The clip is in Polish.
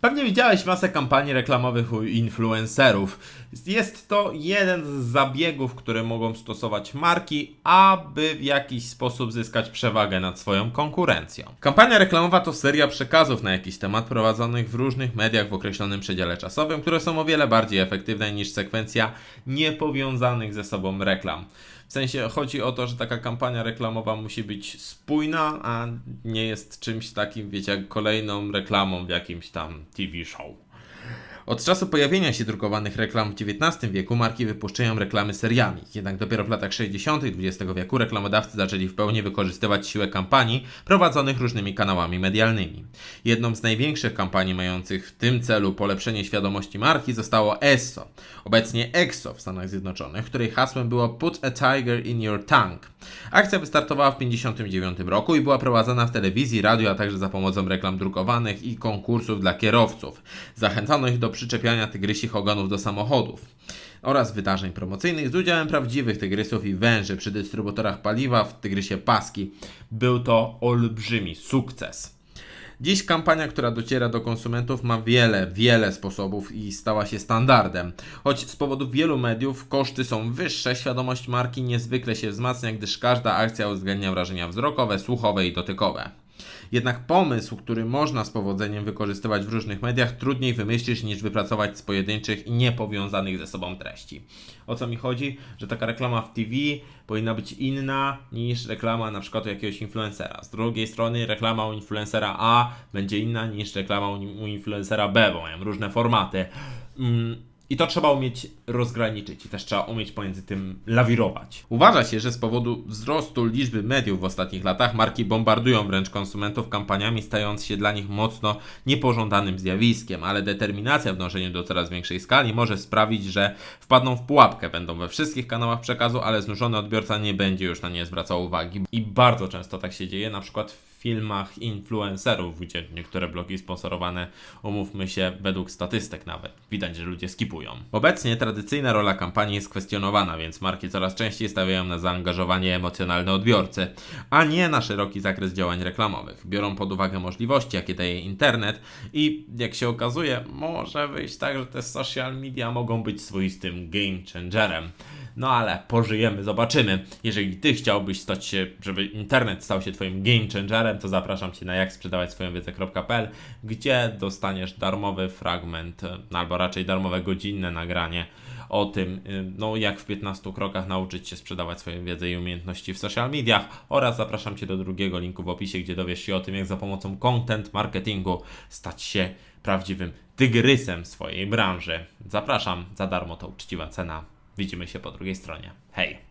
Pewnie widziałeś masę kampanii reklamowych u influencerów. Jest to jeden z zabiegów, które mogą stosować marki, aby w jakiś sposób zyskać przewagę nad swoją konkurencją. Kampania reklamowa to seria przekazów na jakiś temat prowadzonych w różnych mediach w określonym przedziale czasowym, które są o wiele bardziej efektywne niż sekwencja niepowiązanych ze sobą reklam. W sensie chodzi o to, że taka kampania reklamowa musi być spójna, a nie jest czymś takim, wiecie, jak kolejną reklamą w jakimś tam TV show. Od czasu pojawienia się drukowanych reklam w XIX wieku marki wypuszczają reklamy seriami. Jednak dopiero w latach 60. XX wieku reklamodawcy zaczęli w pełni wykorzystywać siłę kampanii prowadzonych różnymi kanałami medialnymi. Jedną z największych kampanii mających w tym celu polepszenie świadomości marki zostało ESSO, obecnie EXO w Stanach Zjednoczonych, której hasłem było Put a Tiger in Your Tongue. Akcja wystartowała w 1959 roku i była prowadzona w telewizji, radio, a także za pomocą reklam drukowanych i konkursów dla kierowców. Zachęcano ich do przyczepiania tygrysich ogonów do samochodów oraz wydarzeń promocyjnych z udziałem prawdziwych tygrysów i węży przy dystrybutorach paliwa w tygrysie Paski. Był to olbrzymi sukces. Dziś kampania, która dociera do konsumentów, ma wiele, wiele sposobów i stała się standardem. Choć z powodu wielu mediów koszty są wyższe, świadomość marki niezwykle się wzmacnia, gdyż każda akcja uwzględnia wrażenia wzrokowe, słuchowe i dotykowe. Jednak pomysł, który można z powodzeniem wykorzystywać w różnych mediach, trudniej wymyślić niż wypracować z pojedynczych i niepowiązanych ze sobą treści. O co mi chodzi? Że taka reklama w TV powinna być inna niż reklama na przykład u jakiegoś influencera. Z drugiej strony reklama u influencera A będzie inna niż reklama u influencera B, bo mają różne formaty. Mm, i to trzeba umieć rozgraniczyć i też trzeba umieć pomiędzy tym lawirować. Uważa się, że z powodu wzrostu liczby mediów w ostatnich latach marki bombardują wręcz konsumentów kampaniami, stając się dla nich mocno niepożądanym zjawiskiem, ale determinacja w dążeniu do coraz większej skali może sprawić, że wpadną w pułapkę, będą we wszystkich kanałach przekazu, ale znużony odbiorca nie będzie już na nie zwracał uwagi. I bardzo często tak się dzieje, na przykład w filmach influencerów, gdzie niektóre blogi sponsorowane, umówmy się, według statystyk nawet. Widać, że ludzie skipują. Obecnie tradycyjna rola kampanii jest kwestionowana, więc marki coraz częściej stawiają na zaangażowanie emocjonalne odbiorcy, a nie na szeroki zakres działań reklamowych. Biorą pod uwagę możliwości, jakie daje internet i jak się okazuje, może wyjść tak, że te social media mogą być swoistym game changerem. No ale pożyjemy, zobaczymy. Jeżeli ty chciałbyś stać się, żeby internet stał się twoim game changerem, to zapraszam cię na jak sprzedawać swoją wiedzę.pl, gdzie dostaniesz darmowy fragment, no, albo raczej darmowe godzinne nagranie o tym, y, no jak w 15 krokach nauczyć się sprzedawać swoją wiedzę i umiejętności w social mediach oraz zapraszam Cię do drugiego linku w opisie, gdzie dowiesz się o tym, jak za pomocą content marketingu stać się prawdziwym tygrysem swojej branży. Zapraszam, za darmo to uczciwa cena. Widzimy się po drugiej stronie. Hej!